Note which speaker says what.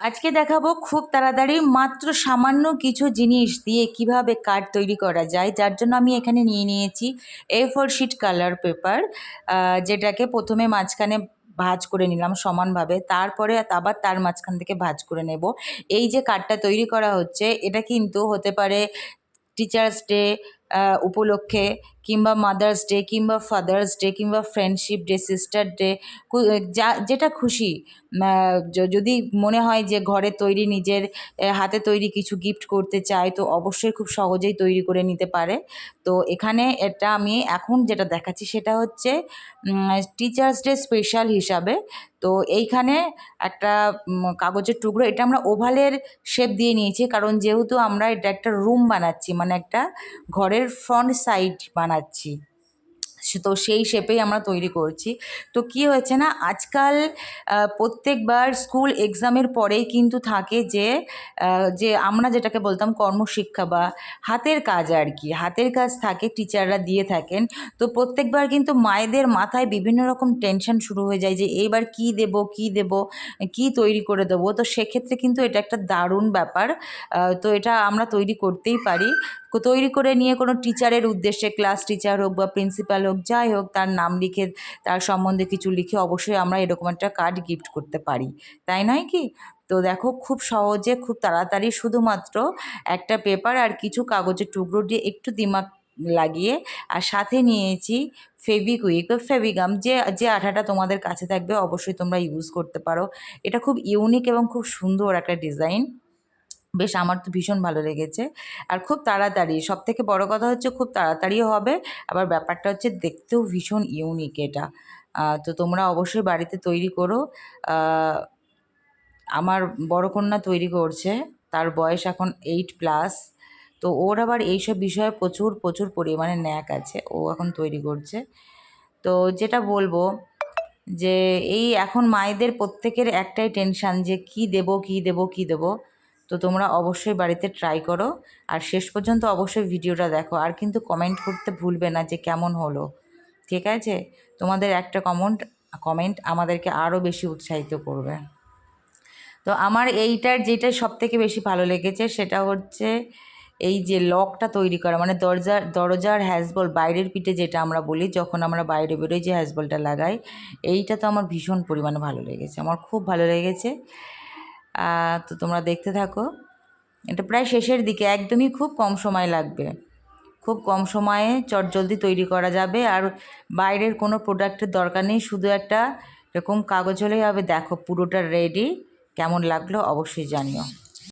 Speaker 1: আজকে দেখাবো খুব তাড়াতাড়ি মাত্র সামান্য কিছু জিনিস দিয়ে কীভাবে কার্ড তৈরি করা যায়, যার জন্য আমি এখানে নিয়ে নিয়েছি A four sheet colour paper যেটাকে প্রথমে মাঝখানে ভাজ করে নিলাম সমানভাবে, তারপরে আবার তার মাঝখান থেকে ভাজ করে নেব। এই যে কার্ডটা তৈরি করা হচ্ছে, এটা কিন্তু হতে পারে টিচার্স ডে উপলক্ষে কিংবা মাদার্স ডে কিংবা ফাদার্স ডে কিংবা ফ্রেন্ডশিপ ডে সিস্টার ডে যা, যেটা খুশি যদি মনে হয় যে ঘরে তৈরি নিজের হাতে তৈরি কিছু গিফট করতে চায়, তো অবশ্যই খুব সহজেই তৈরি করে নিতে পারে। তো এখানে এটা আমি এখন যেটা দেখাচ্ছি সেটা হচ্ছে টিচার্স ডে স্পেশাল হিসাবে। তো এইখানে একটা কাগজের টুকরো, এটা আমরা ওভালের শেপ দিয়ে নিয়েছি, কারণ যেহেতু আমরা এটা একটা রুম বানাচ্ছি মানে একটা ঘরের ফ্রন্ট সাইড বানাচ্ছি খাচ্ছি তো সেই শেপেই আমরা তৈরি করছি। তো কি হয়েছে না, আজকাল প্রত্যেকবার স্কুল এক্সামের পরেই কিন্তু থাকে যে যে আমরা যেটাকে বলতাম কর্মশিক্ষা বা হাতের কাজ আর কি, হাতের কাজ থাকে টিচাররা দিয়ে থাকেন। তো প্রত্যেকবার কিন্তু মায়েদের মাথায় বিভিন্ন রকম টেনশন শুরু হয়ে যায় যে, এইবার কি দেব কি দেব, কি তৈরি করে দেবো? তো সেক্ষেত্রে কিন্তু এটা একটা দারুণ ব্যাপার। তো এটা আমরা তৈরি করতেই পারি। তৈরি করে নিয়ে কোনো টিচারের উদ্দেশ্যে ক্লাস টিচার হোক বা প্রিন্সিপাল হোক যাই হোক, তার নাম লিখে, তার সম্বন্ধে কিছু লিখে অবশ্যই আমরা এরকম একটা কার্ড গিফট করতে পারি। তাই নয় কি? তো দেখো, খুব সহজে, খুব তাড়াতাড়ি শুধুমাত্র একটা পেপার আর কিছু কাগজের টুকরো দিয়ে একটু দিমাগ লাগিয়ে আর সাথে নিয়েছি ফেভিকুইক বা ফেভিগাম যে যে আঠাটা তোমাদের কাছে থাকবে, অবশ্যই তোমরা ইউজ করতে পারো। এটা খুব ইউনিক এবং খুব সুন্দর একটা ডিজাইন বেশ আমার তো ভীষণ ভালো লেগেছে। আর খুব তাড়াতাড়ি সব থেকে বড়ো কথা হচ্ছে খুব তাড়াতাড়িও হবে, আবার ব্যাপারটা হচ্ছে দেখতেও ভীষণ ইউনিক এটা। তো তোমরা অবশ্যই বাড়িতে তৈরি করো। আমার বড় কন্যা তৈরি করছে, তার বয়স এখন এইট প্লাস তো ওর আবার এইসব বিষয়ে প্রচুর প্রচুর পরিমাণে ন্যাক আছে, ও এখন তৈরি করছে। তো যেটা বলব যে এই এখন মায়েদের প্রত্যেকের একটাই টেনশান যে কি দেব কি দেব, কি দেবো? তো তোমরা অবশ্যই বাড়িতে ট্রাই করো। আর শেষ পর্যন্ত অবশ্যই ভিডিওটা দেখো। আর কিন্তু কমেন্ট করতে ভুলবে না যে কেমন হলো। ঠিক আছে? তোমাদের একটা কমেন্ট কমেন্ট আমাদেরকে আরও বেশি উৎসাহিত করবে। তো আমার এইটার যেটা সব থেকে বেশি ভালো লেগেছে সেটা হচ্ছে এই যে লকটা তৈরি করা। মানে দরজার দরজার হ্যাজবল বাইরের পিঠে যেটা আমরা বলি, যখন আমরা বাইরে বেরোই যে হ্যাজবলটা লাগাই, এইটা তো আমার ভীষণ পরিমাণে ভালো লেগেছে। আমার খুব ভালো লেগেছে। তো তোমরা দেখতে থাকো। এটা প্রায় শেষের দিকে, একদমই খুব কম সময় লাগবে। খুব কম সময়ে চটজলদি তৈরি করা যাবে আর বাইরের কোনো প্রোডাক্টের দরকার নেই, শুধু একটা এরকম কাগজ হলেই হবে। দেখো পুরোটা রেডি কেমন লাগল অবশ্যই জানিও।